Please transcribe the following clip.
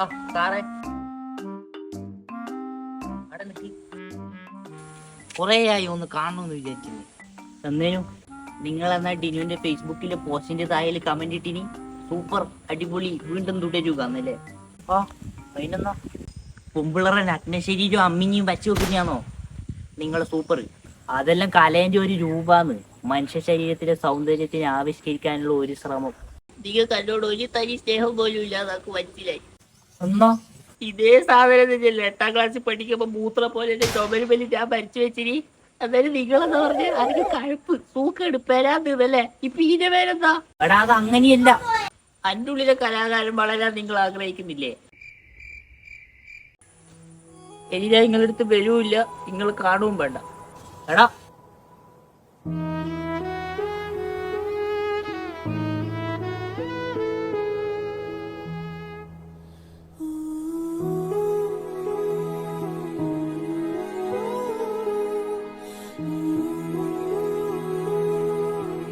ആ സാറേ. കുറേയായി ഒന്ന് കാണണമെന്ന് വിചാരിക്കുന്നു. എന്തേനു നിങ്ങൾ എന്നാ ഡിനുവിന്റെ ഫേസ്ബുക്കിലെ പോസ്റ്റിന്റെ താഴെ കമന്റ് ഇട്ടിനി? സൂപ്പർ അടിപൊളി വീണ്ടും തുടരുക എന്നല്ലേ? ആ അതിനെന്നാ? കുമ്പിളറൻ അഗ്നശരീരം അമ്മിഞ്ഞും വച്ചു വെക്കുന്നതാണോ? നിങ്ങൾ സൂപ്പർ. അതെല്ലാം കലേന്റെ ഒരു രൂപാന്ന്. മനുഷ്യ ശരീരത്തിലെ സൗന്ദര്യത്തിനെ ആവിഷ്കരിക്കാനുള്ള ഒരു ശ്രമം. നിങ്ങൾ കണ്ടോട് ഒരു തനി സ്നേഹം പോലും ഇല്ലാതാക്കും മനസ്സിലായി. എന്നാ ഇതേ സാധനം തന്നെയല്ലേ എട്ടാം ക്ലാസ്സിൽ പഠിക്കുമ്പോ മൂത്ര പോലെ ചുമര് വലി ഞാൻ ഭരിച്ചു വെച്ചിരി അന്നേരം നിങ്ങളെന്ന് പറഞ്ഞ അതിന് കഴുപ്പ് സൂക്കെടുപ്പേരാന്നല്ലേ ഇപ്പൊ ഇതിന്റെ പേരെന്താ? എടാ അത് അങ്ങനെയല്ല. അന്റെ ഉള്ളിലെ കലാകാരൻ വളരാൻ നിങ്ങൾ ആഗ്രഹിക്കുന്നില്ലേ? ഇനി ഞാൻ നിങ്ങളടുത്ത് വരൂല്ല നിങ്ങൾ കാണുകയും വേണ്ട. എടാ.